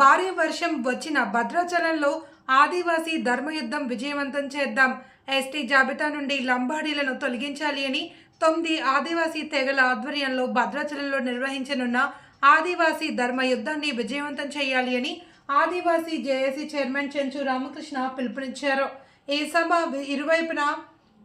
భారీ వర్షం వచ్చిన భద్రాచలంలో ఆదివాసీ ధర్మయుద్ధం విజయవంతం చేద్దాం. ఎస్టీ జాబితా నుండి లంబాడీలను తొలగించాలి అని తొమ్మిది ఆదివాసీ తెగల ఆధ్వర్యంలో భద్రాచలంలో నిర్వహించనున్న ఆదివాసీ ధర్మ యుద్ధాన్ని విజయవంతం చేయాలి అని ఆదివాసీ జేఏసీ చైర్మన్ చెంచు రామకృష్ణ పిలుపునిచ్చారు. ఈ సభ ఇరువైపున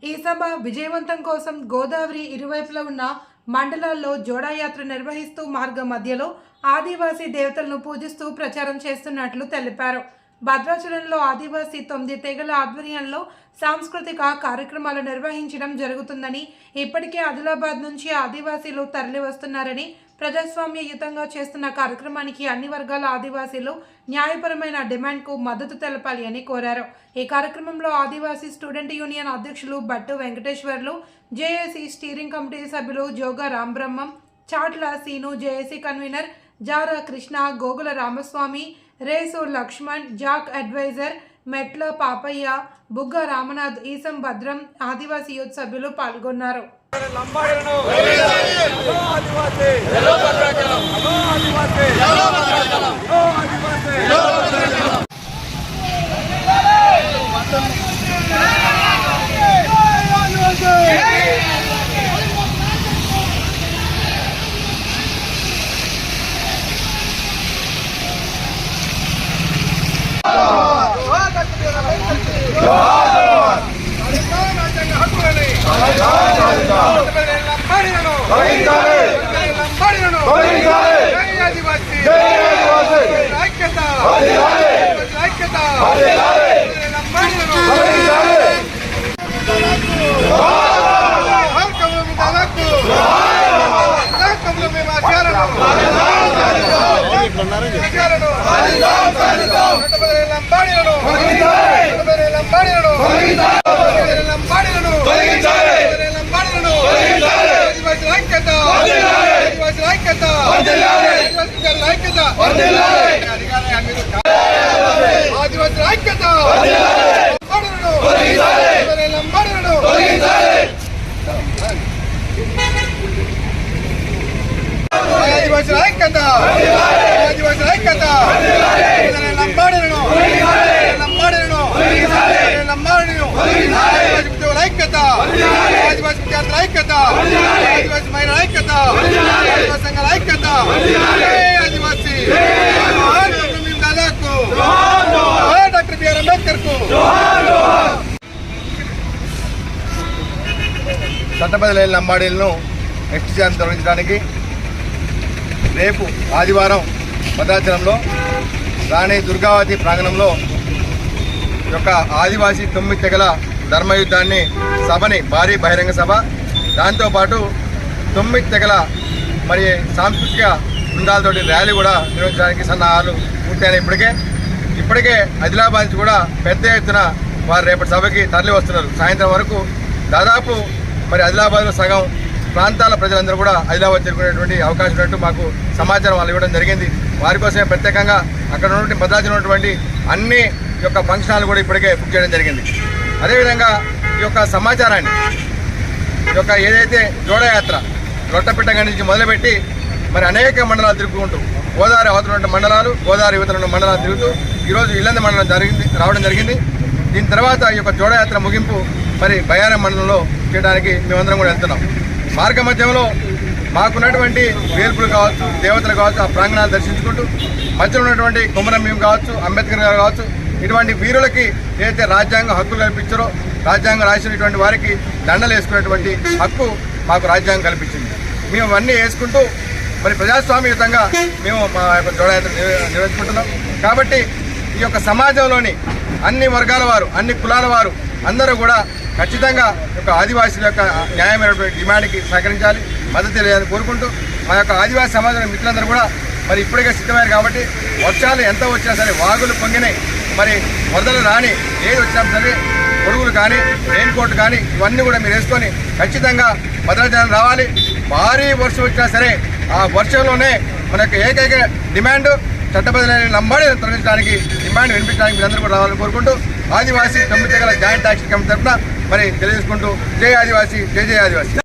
ఈ సభ విజయవంతం కోసం గోదావరి ఇరువైపులా ఉన్న మండలాల్లో జోడాయాత్ర నిర్వహిస్తూ మార్గం మధ్యలో ఆదివాసీ దేవతలను పూజిస్తూ ప్రచారం చేస్తున్నట్లు తెలిపారు. భద్రాచలంలో ఆదివాసీ తొమ్మిది తెగల ఆధ్వర్యంలో సాంస్కృతిక కార్యక్రమాలు నిర్వహించడం జరుగుతుందని ఇప్పటికే ఆదిలాబాద్ నుంచి ఆదివాసీలు తరలి వస్తున్నారని ప్రజాస్వామ్యయుతంగా చేస్తున్న కార్యక్రమానికి అన్ని వర్గాల ఆదివాసీలు న్యాయపరమైన డిమాండ్కు మద్దతు తెలపాలి అని కోరారు. ఈ కార్యక్రమంలో ఆదివాసీ స్టూడెంట్ యూనియన్ అధ్యక్షులు Bhattu Venkateswarlu JAC steering committee సభ్యులు Joga Rambrahmam Chatla Seenu JAC convener Jara Krishna Gogula Ramaswamy Resu Laxman JAC adviser Metla Papaiah Bugga Ramnath Eesam భద్రం ఆదివాసీ యూత్ సభ్యులు పాల్గొన్నారు. Adivasi hello Bhadrachalam hello Adivasi hello Bhadrachalam hello Adivasi hello Bhadrachalam రాజ్యాంగ హక్కులని లంబాడీలను లంబాడీలను జై ఆదివాసీ ఐక్యత ఐక్యత లంబాడీలను మార్గంలో మీ దాదాపు మార్గంలో మేము ఆచారణ ఆచారణ లంబాడీలను లంబాడీలను లంబాడీలను లంబాడీలను ఆదివాసుల ఐక్యత ఆదివాసుల ఐక్యత ఆదివాసుల ఐక్యత ఆదివాసుల ఐక్యత లంబాడీలను లంబాడీలను ఆదివాసుల ఐక్యత ఆదివాసుల ఐక్యత లంబాడీలను లంబాడీలను లంబాడీలను ఆదివాసి ఉద్యోగుల ఐక్యత. ఆదివాసి విద్యార్థుల ఐక్యత. ఆదివాసి మహిళల ఐక్యత. ఆదివాసి సంఘాల ఐక్యత. జై ఆదివాసి. జోహార్ డాక్టర్ దాదాకు డాక్టర్ బిఆర్ అంబేద్కర్కు చట్టబద్ధ లంబాడీలను ఎక్స్చేంజ్ తొలగించడానికి రేపు ఆదివారం భద్రాచలంలో రాణి దుర్గావతి ప్రాంగణంలో యొక్క ఆదివాసీ తొమ్మిది తెగల ధర్మయుద్ధాన్ని సభని భారీ బహిరంగ సభ దాంతోపాటు తొమ్మిది తెగల మరి సాంస్కృతిక బృందాలతోటి ర్యాలీ కూడా నిర్వహించడానికి సన్నాహాలు పూర్తయినాయి ఇప్పటికే. ఇప్పటికే ఆదిలాబాద్ నుంచి కూడా పెద్ద ఎత్తున వారు రేపటి సభకి తరలి వస్తున్నారు. సాయంత్రం వరకు దాదాపు మరి ఆదిలాబాద్లో సగం ప్రాంతాల ప్రజలందరూ కూడా ఆదిలాబాద్ చేరుకునేటువంటి అవకాశం ఉన్నట్టు మాకు సమాచారం వాళ్ళు ఇవ్వడం జరిగింది. వారి కోసమే ప్రత్యేకంగా అక్కడ ఉన్నటువంటి భద్రాచలం ఉన్నటువంటి అన్ని యొక్క ఫంక్షన్ హాల్ కూడా ఇప్పటికే బుక్ చేయడం జరిగింది. అదేవిధంగా ఈ యొక్క సమాచారాన్ని ఈ యొక్క ఏదైతే జోడయాత్ర రొట్టపిట్ట నుంచి మొదలుపెట్టి మరి అనేక మండలాలు తిరుగుకుంటూ గోదావరి అవతల ఉన్న మండలాలు గోదావరి యువతల మండలాలు తిరుగుతూ ఈరోజు ఇల్లంద మండలం జరిగింది రావడం జరిగింది. దీని తర్వాత ఈ యొక్క జోడయాత్ర ముగింపు మరి బయారం మండలంలో చేయడానికి మేమందరం కూడా వెళ్తున్నాం. మార్గ మధ్యంలో మాకున్నటువంటి వేల్పులు కావచ్చు దేవతలు కావచ్చు ఆ ప్రాంగణాలు దర్శించుకుంటూ మధ్యలో ఉన్నటువంటి కుమరం భీం కావచ్చు అంబేద్కర్ గారు కావచ్చు ఇటువంటి వీరులకి ఏదైతే రాజ్యాంగ హక్కులు కల్పించారో రాజ్యాంగం రాసినటువంటి వారికి దండలు వేసుకునేటువంటి హక్కు మాకు రాజ్యాంగం కల్పించింది. మేము అవన్నీ వేసుకుంటూ మరి ప్రజాస్వామ్యయుతంగా మేము మా యొక్క జోడయాత్ర నిర్వహించుకుంటున్నాం. కాబట్టి ఈ యొక్క సమాజంలోని అన్ని వర్గాల వారు అన్ని కులాల వారు అందరూ కూడా ఖచ్చితంగా యొక్క ఆదివాసుల యొక్క న్యాయమైనటువంటి డిమాండ్కి సహకరించాలి మద్దతు తెలియాలని కోరుకుంటూ మా యొక్క ఆదివాసీ సమాజం మిత్రులందరూ కూడా మరి ఇప్పటికే సిద్ధమయ్యారు కాబట్టి వర్షాలు ఎంత వచ్చినా సరే వాగులు పొంగినాయి. మరి వరదలు రాని ఏది వచ్చినా సరే పొరుగులు కానీ రెయిన్ కోట్ కానీ ఇవన్నీ కూడా మీరు వేసుకొని ఖచ్చితంగా భద్రాచలం రావాలి. భారీ వర్షం వచ్చినా సరే ఆ వర్షంలోనే మన ఏకైక డిమాండ్ చట్టబద్ధమైన లంబాడి తొలగించడానికి డిమాండ్ వినిపించడానికి మీరందరూ కూడా రావాలని కోరుకుంటూ ఆదివాసీ తొమ్మిది గల జాయింట్ యాక్షన్ కమిటీ తరఫున మరి తెలియజేసుకుంటూ జై ఆదివాసీ జై జై ఆదివాసీ.